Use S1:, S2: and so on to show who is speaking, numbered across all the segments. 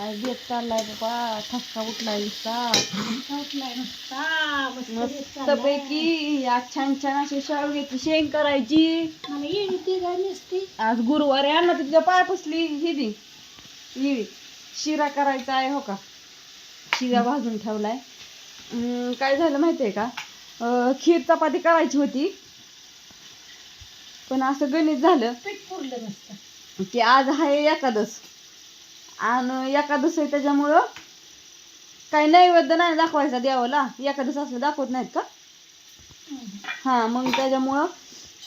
S1: काय बेत चाललाय बाबा? ठसका उठलाय नुसता.
S2: उठलाय नुसता.
S1: पैकी आज छान छान अशी शेवग्याची शेंग करायची. आज गुरुवारी आणला तर तुझ्या पाय पुसली. ही दी ही शिरा करायचा आहे हो का? शिरा भाजून ठेवलाय. अं, काय झालं माहितीये का? अं, खीर चपाती करायची होती. पण असं गणित झालं.
S2: पीठ पुरलं नसतं.
S1: की आज आहे एकादस. आणि एकादस आहे त्याच्यामुळं काही नैवेद्य नाही दाखवायचा देवाला. एकादस असलं दाखवत नाहीत का? हां मग त्याच्यामुळं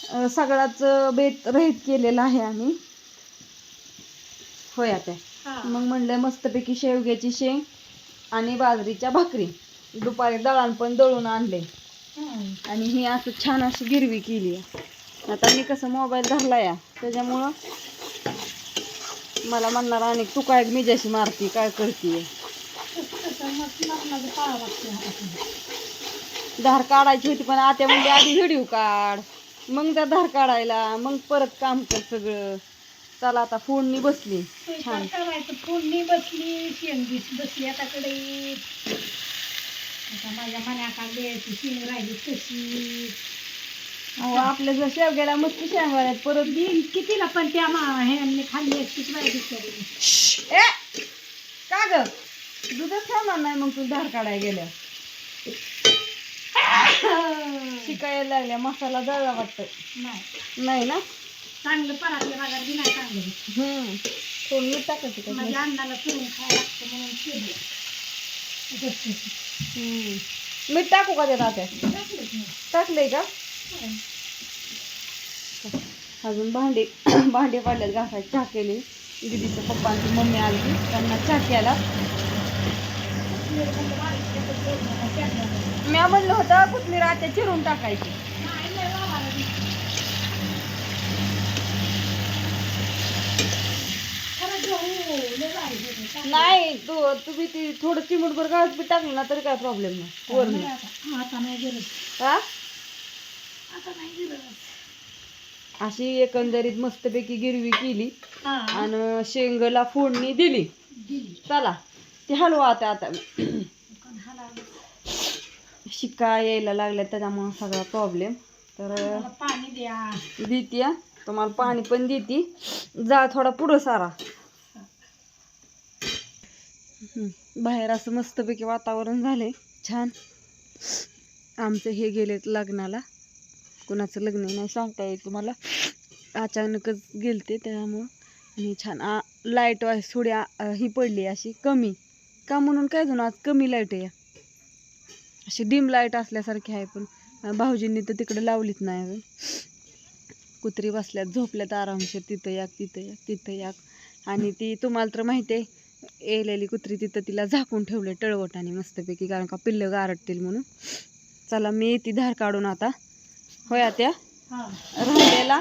S1: अं, सगळाच बेत रहित केलेला आहे आम्ही. होय आता.
S2: हा.
S1: मग म्हणलं मस्तपैकी शेवग्याची शेंग आणि बाजरीच्या भाकरी. दुपारी दळण पण दळून आणले. आणि ही असं छान अशी गिरवी केली आता मी कसं मोबाईल धरला या त्याच्यामुळं मला म्हणणार आणि तू काय मिजाशी मारती काय करते? धार काढायची होती पण आत्या म्हणजे आधी व्हिडिओ काढ मग त्या धार काढायला मग परत काम कर सगळं. चला आता फोडणी बसली. छान.
S2: करायचं फोडणी बसली शेंगी बसली आता कडे आता माझ्या मनाकडे द्यायची शेंग राहिली तशी.
S1: अहो आपल्या जर शेवग्याला मस्त शेंगार आहेत परत
S2: देईन. कितीला पण त्या मा ह्यांनी खाल्ली असतीच माहिती बिचारी
S1: ए! का ग? दूधच ठेवणार नाही मग तू धार काढायला गेल्या शिकायला लागल्या मसाला जळला वाटतं
S2: नाही.
S1: नाही ना?
S2: चांगलं परातल्या भागात बी नाही चांगलं
S1: हम्म. थोडं मीठ टाकायचं का
S2: माझ्या अन्नाला करून खायला लागतं म्हणून.
S1: हम्म. मीठ टाकू का त्यात आता
S2: टाकलंच नाही.
S1: टाकलंय का? अजून भांडे भांडे पडल्यात घासायचे चहा केली. दीदीच्या पप्पांची मम्मी आली त्यांना चहा केला. मी म्हणलं होतं कुठली रात्या चिरून टाकायची.
S2: नाही,
S1: तू तुम्ही ती थोडं चिमूटभर गळत बी टाकलं ना तरी काय प्रॉब्लेम नाही. वरून
S2: आता.
S1: हा?
S2: आता नाही गरज
S1: अशी एकंदरीत मस्तपैकी गिरवी केली.
S2: हा.
S1: आणि शेंगला फोडणी दिली.
S2: दिली.
S1: चला ती हलवा आता आता.
S2: दुकान हलावलं.
S1: शिका यायला लागल्या त्याच्यामुळे सगळा प्रॉब्लेम तर
S2: मला पाणी द्या.
S1: देते. तुम्हाला पाणी पण देते. जा थोडा पुढं सारा. हम्म. बाहेर असं मस्तपैकी वातावरण झालंय. छान. आमचं हे गेलेत लग्नाला. कुणाचं लग्न आहे नाही सांगता येईल तुम्हाला. अचानकच गेलते त्यामुळं. आणि छान आ लाइट थोडी ही पडली अशी कमी. का म्हणून काय झालं आज कमी लाइट आहे अशी डिम लाइट असल्यासारखी आहे पण भाऊजींनी तर तिकडे लावलीच नाही अजून. कुत्री बसल्यात झोपल्यात आरामशीर तिथं याक तिथं याक तिथं याक आणि ती तुम्हाला तर माहिती आहे येलेली कुत्री तिथं तिला झाकून ठेवले टळवटाने मस्तपैकी कारण का पिल्लं गारटतील म्हणून. चला मी येते धार काढून आता होय त्या?
S2: हा.
S1: राहिलेला?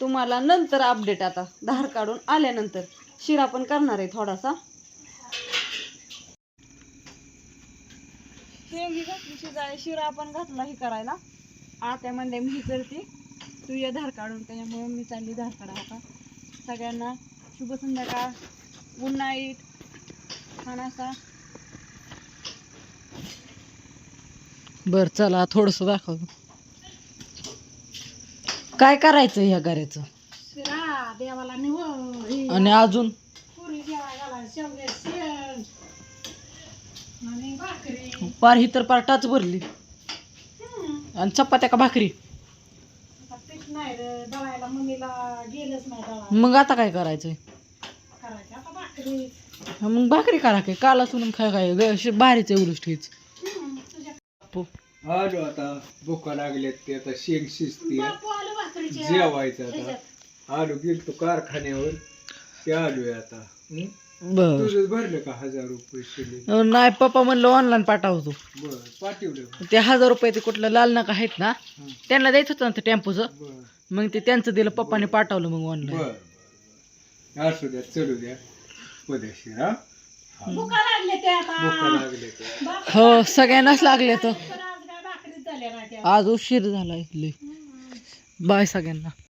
S1: तुम्हाला नंतर अपडेट आता. धार काढून आल्यानंतर. शिरा पण करणार आहे थोडासा. घातली शिजाय शिरा पण घातला हे करायला. आत्या म्हणले मी करते. तू ये धार काढून. त्याच्यामुळे मी चालली धार काढा आता. सगळ्यांना शुभ संध्याकाळ. गुड नाईट छान असा.
S3: बर चला थोडस दाखव. काय करायचं ह्या
S2: शिरा देवाला हे
S3: आणि अजून?
S2: पुरी देवाला घाला शेवगे शेंग आणि भाकरी.
S3: पार ही तर पार टाच भरली.
S2: हम्म.
S3: आणि चपात्या का भाकरी?
S2: आता पीठ नाही रे दळायला मम्मीला गेलंच नाही दळा
S3: मग आता काय करायचंय?
S2: करायची आता भाकरी.
S3: हा, मग भाकरी करा काय काला सोडून काय काय ग- श- भारीच आहे उलट हेच
S2: हम्म, तुझ्या
S4: आलो आता भुका लागल्यात ते आता शेंग शिजते
S2: बापू आलं भाकरीच्या
S4: जेवायचं आता.
S2: ह्याच्यात.
S4: आलो गेलतो कारखान्यावर ते आलोय आता. हं?
S3: बर.
S4: तुझं भरलं का हजार रुपये
S3: नाही पप्पा म्हणलं ऑनलाईन पाठवतो
S4: बर पाठवलं.
S3: ते हजार रुपये ते कुठलं लाल नका आहेत ना?
S4: हं.
S3: त्यांना द्यायचं होतं ना ते टेम्पोचं.
S4: बर.
S3: मग ते त्यांचं दिलं पप्पाने पाठवलं मग ऑनलाईन
S4: बर असू द्या चलू द्या. पदेशीर हा?
S2: भुका लागले ते आता.
S4: भुका लागले ते.
S2: बापू
S3: हो सगळ्यांनाच लागले तर. आज उशीर झालाय लय. बाय सगळ्यांना